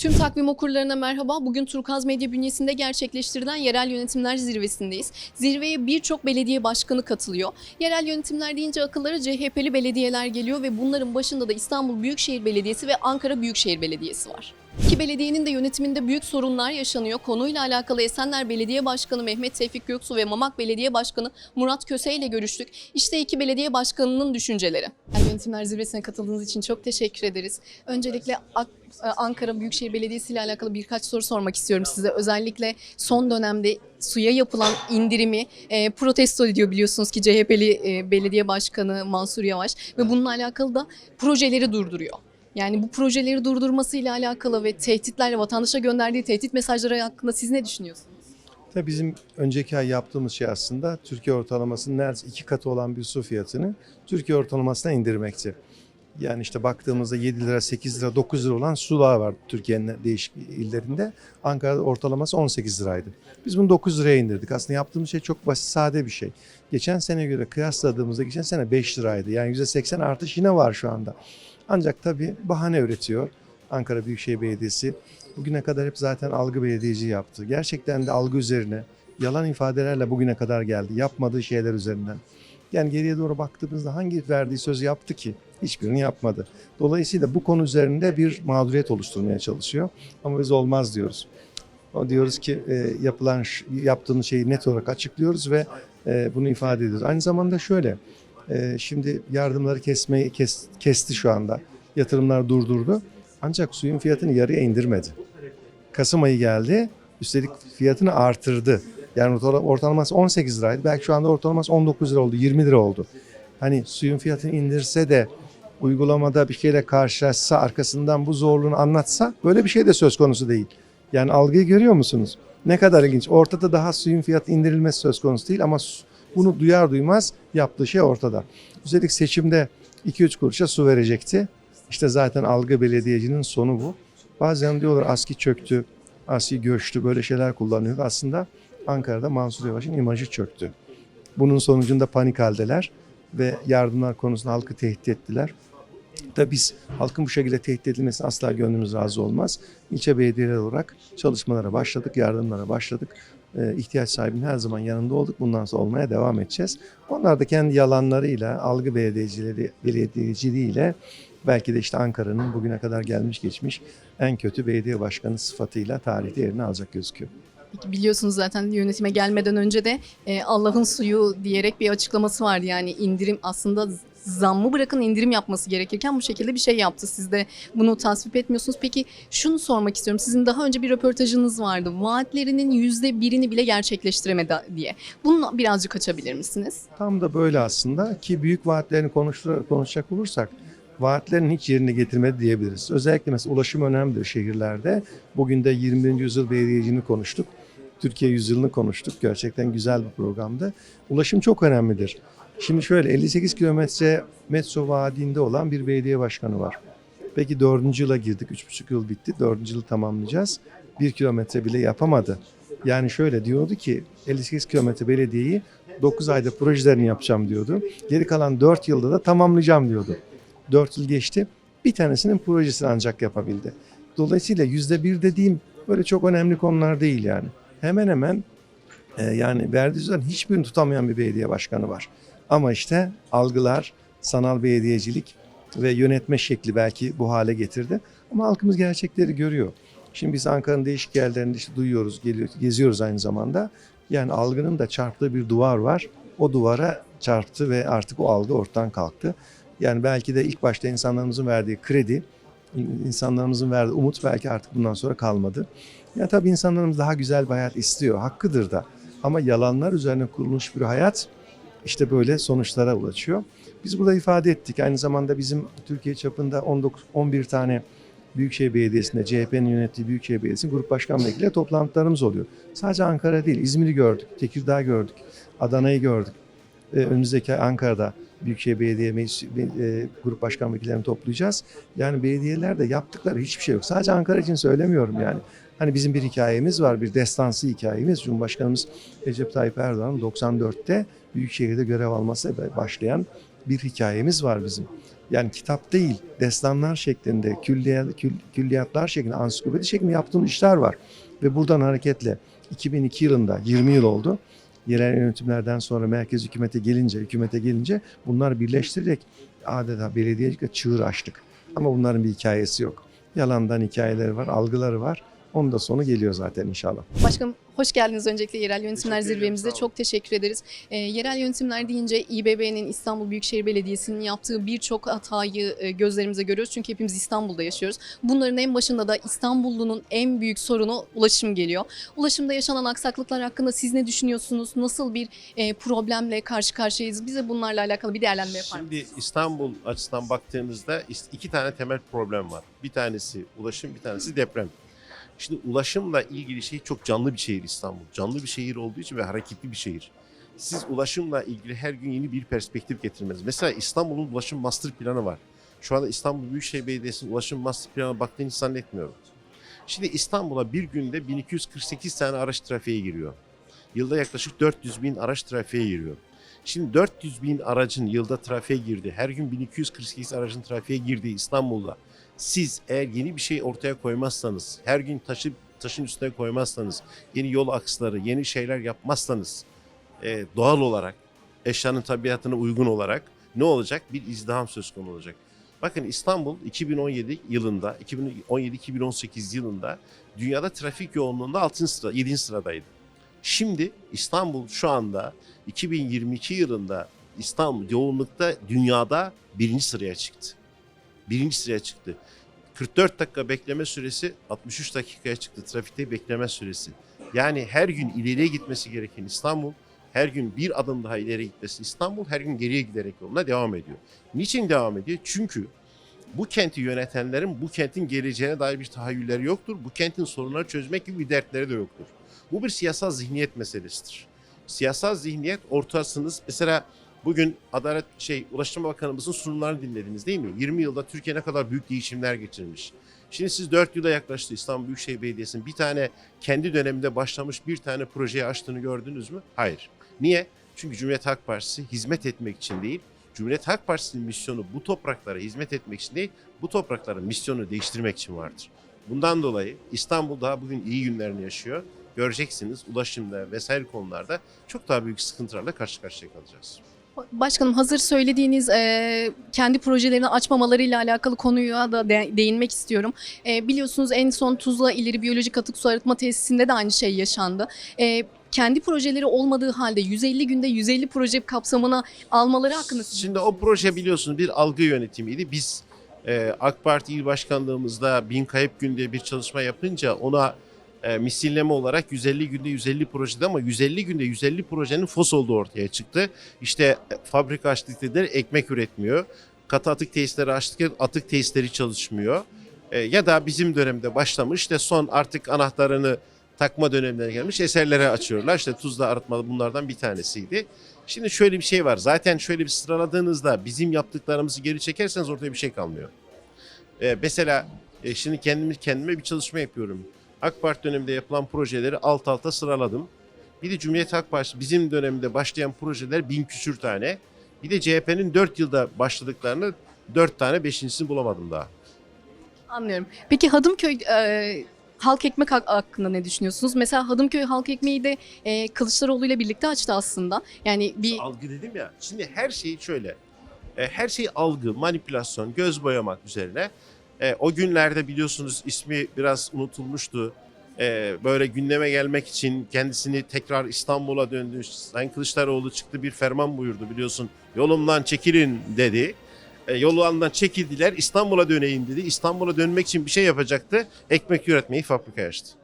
Tüm takvim okurlarına merhaba. Bugün Turkaz Medya bünyesinde gerçekleştirilen Yerel Yönetimler Zirvesi'ndeyiz. Zirveye birçok belediye başkanı katılıyor. Yerel yönetimler deyince akıllara CHP'li belediyeler geliyor ve bunların başında da İstanbul Büyükşehir Belediyesi ve Ankara Büyükşehir Belediyesi var. Belediyenin de yönetiminde büyük sorunlar yaşanıyor. Konuyla alakalı Esenler Belediye Başkanı Mehmet Tevfik Göksu ve Mamak Belediye Başkanı Murat Köse ile görüştük. İşte iki belediye başkanının düşünceleri. Yerel Yönetimler Zirvesi'ne katıldığınız için çok teşekkür ederiz. Öncelikle e, Ankara Büyükşehir Belediyesi ile alakalı birkaç soru sormak istiyorum size. Özellikle son dönemde suya yapılan indirimi e, protesto ediyor biliyorsunuz ki CHP'li e, belediye başkanı Mansur Yavaş ve bununla alakalı da projeleri durduruyor. Yani bu projeleri durdurmasıyla alakalı ve tehditlerle vatandaşa gönderdiği tehdit mesajları hakkında siz ne düşünüyorsunuz? Tabii bizim önceki ay yaptığımız şey aslında Türkiye ortalamasının neredeyse iki katı olan bir su fiyatını Türkiye ortalamasına indirmekti. Yani işte baktığımızda 7 lira, 8 lira, 9 lira olan sular var Türkiye'nin değişik illerinde. Ankara'da ortalaması 18 liraydı. Biz bunu 9 liraya indirdik. Aslında yaptığımız şey çok basit, sade bir şey. Geçen sene göre kıyasladığımızda geçen sene 5 liraydı. Yani %80 artış yine var şu anda. Ancak tabii bahane üretiyor Ankara Büyükşehir Belediyesi. Bugüne kadar hep zaten algı belediyeci yaptı. Gerçekten de algı üzerine yalan ifadelerle bugüne kadar geldi. Yapmadığı şeyler üzerinden. Yani geriye doğru baktığımızda hangi verdiği sözü yaptı ki? Hiçbirini yapmadı. Dolayısıyla bu konu üzerinde bir mağduriyet oluşturmaya çalışıyor. Ama biz olmaz diyoruz. O diyoruz ki e, yapılan yaptığımız şeyi net olarak açıklıyoruz ve e, bunu ifade ediyoruz. Aynı zamanda şöyle. E, şimdi yardımları kesmeyi kes- kesti şu anda. Yatırımlar durdurdu. Ancak suyun fiyatını yarıya indirmedi. Kasım ayı geldi. Üstelik fiyatını artırdı. Yani ortala- ortalaması 18 liraydı. Belki şu anda ortalaması 19 lira oldu, 20 lira oldu. Hani suyun fiyatını indirse de uygulamada bir şeyle karşılaşsa, arkasından bu zorluğunu anlatsa böyle bir şey de söz konusu değil. Yani algıyı görüyor musunuz? Ne kadar ilginç. Ortada daha suyun fiyatı indirilmesi söz konusu değil ama bunu duyar duymaz yaptığı şey ortada. Üstelik seçimde 2-3 kuruşa su verecekti. İşte zaten algı belediyecinin sonu bu. Bazen diyorlar ASKİ çöktü, ASKİ göçtü böyle şeyler kullanıyor. Aslında Ankara'da Mansur Yavaş'ın imajı çöktü. Bunun sonucunda panik haldeler ve yardımlar konusunda halkı tehdit ettiler. Tabii biz halkın bu şekilde tehdit edilmesine asla gönlümüz razı olmaz. İlçe belediyeler olarak çalışmalara başladık, yardımlara başladık. Ee, ihtiyaç sahibinin her zaman yanında olduk. Bundan sonra olmaya devam edeceğiz. Onlar da kendi yalanlarıyla, algı belediyecileri, belediyeciliğiyle belki de işte Ankara'nın bugüne kadar gelmiş geçmiş en kötü belediye başkanı sıfatıyla tarihte yerini alacak gözüküyor. Peki biliyorsunuz zaten yönetime gelmeden önce de e, Allah'ın suyu diyerek bir açıklaması vardı. Yani indirim aslında zammı bırakın indirim yapması gerekirken bu şekilde bir şey yaptı. Siz de bunu tasvip etmiyorsunuz. Peki şunu sormak istiyorum. Sizin daha önce bir röportajınız vardı. Vaatlerinin yüzde birini bile gerçekleştiremedi diye. Bunu birazcık açabilir misiniz? Tam da böyle aslında ki büyük vaatlerini konuşacak olursak vaatlerin hiç yerine getirmedi diyebiliriz. Özellikle mesela ulaşım önemlidir şehirlerde. Bugün de 21. yüzyıl belediyeciliğini konuştuk. Türkiye yüzyılını konuştuk. Gerçekten güzel bir programdı. Ulaşım çok önemlidir. Şimdi şöyle 58 kilometre metro vaadinde olan bir belediye başkanı var. Peki dördüncü yıla girdik. Üç buçuk yıl bitti. Dördüncü yılı tamamlayacağız. Bir kilometre bile yapamadı. Yani şöyle diyordu ki 58 kilometre belediyeyi 9 ayda projelerini yapacağım diyordu. Geri kalan 4 yılda da tamamlayacağım diyordu. 4 yıl geçti. Bir tanesinin projesini ancak yapabildi. Dolayısıyla yüzde bir dediğim böyle çok önemli konular değil yani. Hemen hemen e, yani verdiği hiçbirini tutamayan bir belediye başkanı var. Ama işte algılar, sanal belediyecilik ve yönetme şekli belki bu hale getirdi. Ama halkımız gerçekleri görüyor. Şimdi biz Ankara'nın değişik yerlerinde işte duyuyoruz, geliyor, geziyoruz aynı zamanda. Yani algının da çarptığı bir duvar var. O duvara çarptı ve artık o algı ortadan kalktı. Yani belki de ilk başta insanlarımızın verdiği kredi, insanlarımızın verdiği umut belki artık bundan sonra kalmadı. Ya tabii insanlarımız daha güzel bir hayat istiyor, hakkıdır da. Ama yalanlar üzerine kurulmuş bir hayat işte böyle sonuçlara ulaşıyor. Biz burada ifade ettik. Aynı zamanda bizim Türkiye çapında 19, 11 tane Büyükşehir Belediyesi'nde CHP'nin yönettiği Büyükşehir Belediyesi grup başkan vekiliyle toplantılarımız oluyor. Sadece Ankara değil, İzmir'i gördük, Tekirdağ gördük, Adana'yı gördük. Ee, önümüzdeki Ankara'da Büyükşehir Belediye Meclis, e, grup başkan vekillerini toplayacağız. Yani belediyelerde yaptıkları hiçbir şey yok. Sadece Ankara için söylemiyorum yani. Hani bizim bir hikayemiz var, bir destansı hikayemiz. Cumhurbaşkanımız Recep Tayyip Erdoğan 94'te Büyükşehir'de görev alması başlayan bir hikayemiz var bizim. Yani kitap değil, destanlar şeklinde, külliyat, kül- külliyatlar şeklinde, ansiklopedi şeklinde yaptığımız işler var. Ve buradan hareketle 2002 yılında, 20 yıl oldu, yerel yönetimlerden sonra merkez hükümete gelince, hükümete gelince bunlar birleştirerek adeta belediyecilikle çığır açtık. Ama bunların bir hikayesi yok. Yalandan hikayeleri var, algıları var. Onun da sonu geliyor zaten inşallah. Başkanım hoş geldiniz öncelikle Yerel Yönetimler Teşekkür ederim. Çok teşekkür ederiz. Ee, yerel yönetimler deyince İBB'nin İstanbul Büyükşehir Belediyesi'nin yaptığı birçok hatayı e, gözlerimize görüyoruz. Çünkü hepimiz İstanbul'da yaşıyoruz. Bunların en başında da İstanbullunun en büyük sorunu ulaşım geliyor. Ulaşımda yaşanan aksaklıklar hakkında siz ne düşünüyorsunuz? Nasıl bir e, problemle karşı karşıyayız? Bize bunlarla alakalı bir değerlendirme yapar mısınız? Şimdi İstanbul açısından baktığınızda is- iki tane temel problem var. Bir tanesi ulaşım, bir tanesi deprem. Şimdi ulaşımla ilgili şey çok canlı bir şehir İstanbul. Canlı bir şehir olduğu için ve hareketli bir şehir. Siz ulaşımla ilgili her gün yeni bir perspektif getirmeniz. Mesela İstanbul'un ulaşım master planı var. Şu anda İstanbul Büyükşehir Belediyesi'nin ulaşım master planına baktığını hiç zannetmiyorum. Şimdi İstanbul'a bir günde 1248 tane araç trafiğe giriyor. Yılda yaklaşık 400 bin araç trafiğe giriyor. Şimdi 400 bin aracın yılda trafiğe girdi. Her gün 1248 aracın trafiğe girdiği İstanbul'da siz eğer yeni bir şey ortaya koymazsanız, her gün taşı taşın üstüne koymazsanız, yeni yol aksları, yeni şeyler yapmazsanız e, doğal olarak eşyanın tabiatına uygun olarak ne olacak? Bir izdiham söz konusu olacak. Bakın İstanbul 2017 yılında, 2017-2018 yılında dünyada trafik yoğunluğunda 6. sıra, 7. sıradaydı. Şimdi İstanbul şu anda 2022 yılında İstanbul yoğunlukta dünyada birinci sıraya çıktı. Birinci sıraya çıktı. 44 dakika bekleme süresi 63 dakikaya çıktı trafikte bekleme süresi. Yani her gün ileriye gitmesi gereken İstanbul, her gün bir adım daha ileri gitmesi İstanbul, her gün geriye giderek yoluna devam ediyor. Niçin devam ediyor? Çünkü bu kenti yönetenlerin bu kentin geleceğine dair bir tahayyülleri yoktur. Bu kentin sorunları çözmek gibi bir dertleri de yoktur. Bu bir siyasal zihniyet meselesidir. Siyasal zihniyet ortasınız. Mesela bugün Adalet şey Ulaştırma Bakanımızın sunumlarını dinlediniz değil mi? 20 yılda Türkiye ne kadar büyük değişimler geçirmiş. Şimdi siz 4 yıla yaklaştı İstanbul Büyükşehir Belediyesi'nin bir tane kendi döneminde başlamış bir tane projeyi açtığını gördünüz mü? Hayır. Niye? Çünkü Cumhuriyet Halk Partisi hizmet etmek için değil, Cumhuriyet Halk Partisi'nin misyonu bu topraklara hizmet etmek için değil, bu toprakların misyonu değiştirmek için vardır. Bundan dolayı İstanbul daha bugün iyi günlerini yaşıyor. Göreceksiniz ulaşımda vesaire konularda çok daha büyük sıkıntılarla karşı karşıya kalacağız. Başkanım hazır söylediğiniz e, kendi projelerini açmamalarıyla alakalı konuya da de- değinmek istiyorum. E, biliyorsunuz en son Tuzla İleri Biyolojik Atık Su Arıtma Tesisinde de aynı şey yaşandı. E, kendi projeleri olmadığı halde 150 günde 150 proje kapsamına almaları hakkında Şimdi o proje biliyorsunuz bir algı yönetimiydi. Biz e, AK Parti il başkanlığımızda bin kayıp günde bir çalışma yapınca ona e, misilleme olarak 150 günde 150 projede ama 150 günde 150 projenin fos olduğu ortaya çıktı. İşte e, fabrika açtık dediler ekmek üretmiyor. Katı atık tesisleri açtık atık tesisleri çalışmıyor. E, ya da bizim dönemde başlamış işte son artık anahtarını takma dönemine gelmiş eserlere açıyorlar. İşte Tuzla arıtmalı bunlardan bir tanesiydi. Şimdi şöyle bir şey var. Zaten şöyle bir sıraladığınızda bizim yaptıklarımızı geri çekerseniz ortaya bir şey kalmıyor. Ee, mesela e, şimdi kendimi kendime bir çalışma yapıyorum. AK Parti döneminde yapılan projeleri alt alta sıraladım. Bir de Cumhuriyet Halk Partisi bizim dönemde başlayan projeler bin küsür tane. Bir de CHP'nin 4 yılda başladıklarını 4 tane beşincisini bulamadım daha. Anlıyorum. Peki Hadımköy e, halk ekmek hak- hakkında ne düşünüyorsunuz? Mesela Hadımköy halk ekmeği de e, Kılıçdaroğlu ile birlikte açtı aslında. Yani bir algı dedim ya. Şimdi her şey şöyle. E, her şey algı, manipülasyon, göz boyamak üzerine. E, o günlerde biliyorsunuz ismi biraz unutulmuştu. E, böyle gündeme gelmek için kendisini tekrar İstanbul'a döndü. Sayın Kılıçdaroğlu çıktı bir ferman buyurdu biliyorsun. Yolumdan çekilin dedi. E, yolundan çekildiler İstanbul'a döneyim dedi. İstanbul'a dönmek için bir şey yapacaktı. Ekmek üretmeyi fabrikaya açtı.